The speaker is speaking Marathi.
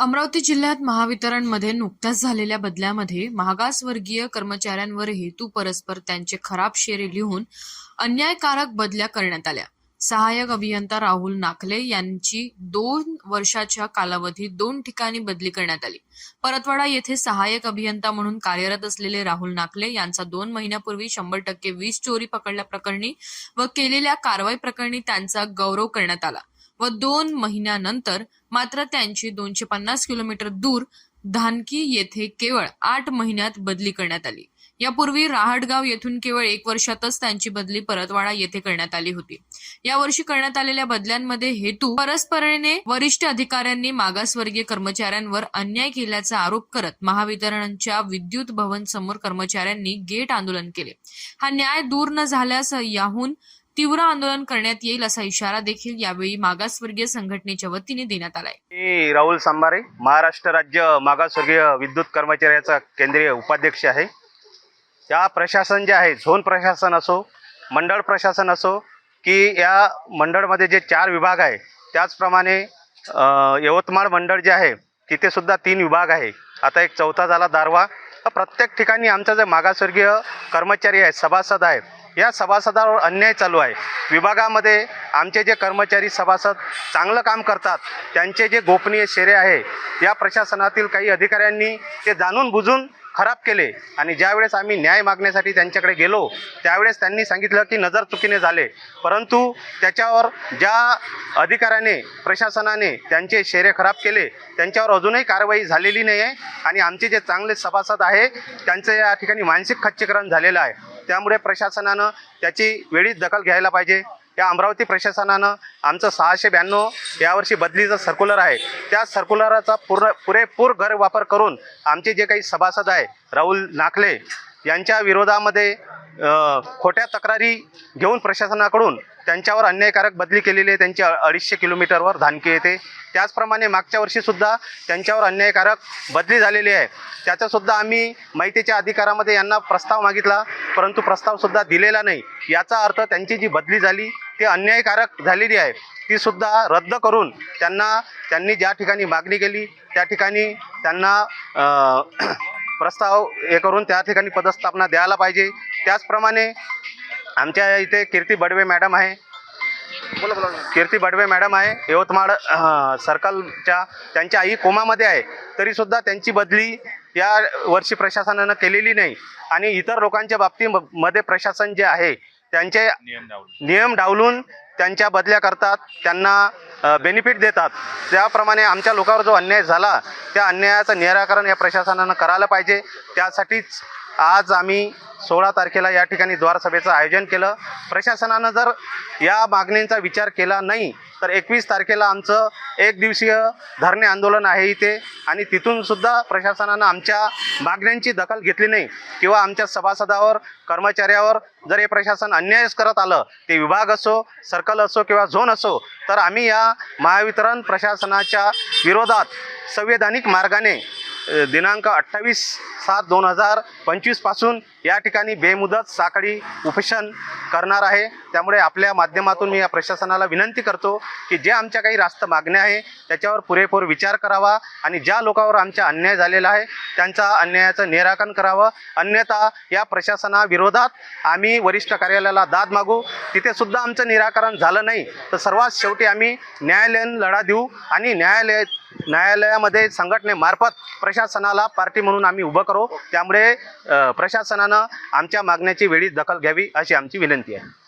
अमरावती जिल्ह्यात महावितरणमध्ये नुकत्याच झालेल्या बदल्यामध्ये मागासवर्गीय कर्मचाऱ्यांवर हेतू परस्पर त्यांचे खराब शेरे लिहून अन्यायकारक बदल्या करण्यात आल्या. सहाय्यक अभियंता राहुल नाखले यांची दोन वर्षाच्या कालावधीत दोन ठिकाणी बदली करण्यात आली. परतवाडा येथे सहाय्यक अभियंता म्हणून कार्यरत असलेले राहुल नाखले यांचा दोन महिन्यापूर्वी शंभर टक्के वीज चोरी पकडल्याप्रकरणी व केलेल्या कारवाई प्रकरणी त्यांचा गौरव करण्यात आला. व दोन महिन्यानंतर मात्र त्यांची दोनशे पन्नास किलोमीटर दूर धानकी येथे केवळ आठ महिन्यात बदली करण्यात आली. यापूर्वी राहडगाव येथून केवळ एक वर्षातच त्यांची बदली परतवाडा येथे करण्यात आली होती. यावर्षी करण्यात आलेल्या बदल्यांमध्ये हेतू परस्परेने वरिष्ठ अधिकाऱ्यांनी मागासवर्गीय कर्मचाऱ्यांवर अन्याय केल्याचा आरोप करत महावितरणच्या विद्युत भवन समोर कर्मचाऱ्यांनी गेट आंदोलन केले. हा न्याय दूर न झाल्यास याहून तीव्र आंदोलन करण्यात येईल असा इशारा देखील यावेळी मागासवर्गीय संघटनेच्या वतीने देण्यात आलाय. मी राहुल सांबारे महाराष्ट्र राज्य मागासवर्गीय विद्युत कर्मचाऱ्याचा केंद्रीय उपाध्यक्ष आहे. या प्रशासन जे आहे झोन प्रशासन असो मंडळ प्रशासन असो की या मंडळमध्ये जे चार विभाग आहे त्याचप्रमाणे यवतमाळ मंडळ जे आहे तिथे सुद्धा तीन विभाग आहे. आता एक चौथा झाला दारवा प्रत्येक ठिकाणी आमचा जे मागासवर्गीय कर्मचारी आहे सभासद आहे या सभासदावर अन्याय चालू आहे. विभागामध्ये आमचे जे कर्मचारी सभासद चांगलं काम करतात त्यांचे जे गोपनीय शेरे आहे या प्रशासनातील काही अधिकाऱ्यांनी ते जाणून बुजून खराब केले आणि ज्यावेळेस आम्ही न्याय मागण्यासाठी त्यांच्याकडे गेलो त्यावेळेस त्यांनी सांगितलं की नजर चुकीने झाले. परंतु त्याच्यावर ज्या अधिकाऱ्याने प्रशासनाने त्यांचे शेरे खराब केले त्यांच्यावर अजूनही कारवाई झालेली नाही आहे आणि आमचे जे चांगले सभासद आहे त्यांचं या ठिकाणी मानसिक खच्चीकरण झालेलं आहे. त्यामुळे प्रशासनानं त्याची वेळीच दखल घ्यायला पाहिजे. या अमरावती प्रशासनानं आमचं सहाशे ब्याण्णव यावर्षी बदलीचं सर्क्युलर आहे. त्या सर्क्युलरचा पूर्ण पुरेपूर गैरवापर करून आमचे जे काही सभासद आहे राहुल नाखले यांच्या विरोधामध्ये खोट्या तक्रारी घेऊन प्रशासनाकडून त्यांच्यावर अन्यायकारक बदली केलेली आहे. त्यांची अडीचशे किलोमीटरवर धानकी येते. त्याचप्रमाणे मागच्या वर्षीसुद्धा त्यांच्यावर अन्यायकारक बदली झालेली आहे. त्याचासुद्धा आम्ही माहितीच्या अधिकारामध्ये यांना प्रस्ताव मागितला परंतु प्रस्तावसुद्धा दिलेला नाही. याचा अर्थ त्यांची जी बदली झाली ती अन्यायकारक झालेली आहे. तीसुद्धा रद्द करून त्यांना त्यांनी ज्या ठिकाणी मागणी केली त्या ठिकाणी त्यांना प्रस्ताव हे करून त्या ठिकाणी पदस्थापना द्यायला पाहिजे. त्याचप्रमाणे आमच्या इथे कीर्ती बडवे मॅडम आहे. बोला बोला. कीर्ती बडवे मॅडम आहे. यवतमाळ सर्कलच्या त्यांच्या आई कोमामध्ये आहे. तरीसुद्धा त्यांची बदली या वर्षी प्रशासनानं केलेली नाही. आणि इतर लोकांच्या बाबतीमध्ये प्रशासन जे आहे त्यांचे नियम डावलून. त्यांच्या बदल्या करतात त्यांना बेनिफिट देतात. त्याप्रमाणे आमच्या लोकांवर जो अन्याय झाला त्या अन्यायाचं निराकरण या प्रशासनानं करायला पाहिजे. त्यासाठीच आज आम्ही सोळा तारखेला या ठिकाणी द्वारसभेचं आयोजन केलं. प्रशासनानं जर या मागणींचा विचार केला नाही तर एकवीस तारखेला आमचं एक दिवसीय धरणे आंदोलन आहे इथे. आणि तिथूनसुद्धा प्रशासनानं आमच्या मागण्यांची दखल घेतली नाही. किंवा आमच्या सभासदावर कर्मचाऱ्यावर जर हे प्रशासन अन्यायच करत आलं ते विभाग असो सर्कल असो किंवा झोन असो तर आम्ही या महावितरण प्रशासनाच्या विरोधात संवैधानिक मार्गाने दिनांक अठ्ठावीस सात दोन हजार पंचवीसपासून या ठिकाणी बेमुदत साखळी उपोषण करणार आहे. त्यामुळे आपल्या माध्यमातून मी या प्रशासनाला विनंती करतो की जे आमच्या काही रास्त मागण्या आहे त्याच्यावर पुरेपूर विचार करावा आणि ज्या लोकांवर आमचा अन्याय झालेला आहे त्यांचा अन्यायाचं निराकरण करावं. अन्यथा या प्रशासनाविरोधात आम्ही वरिष्ठ कार्यालयाला दाद मागू. तिथे सुद्धा आमचं निराकरण झालं नाही. तर सर्वात शेवटी आम्ही न्यायालयीन लढा देऊ आणि न्यायालय न्यायालयामध्ये संघटनेमार्फत प्रशासनाला पार्टी म्हणून आम्ही उभं करू. त्यामुळे प्रशासनानं आमच्या मागण्याची वेळी दखल घ्यावी अशी आमची विनंती आहे.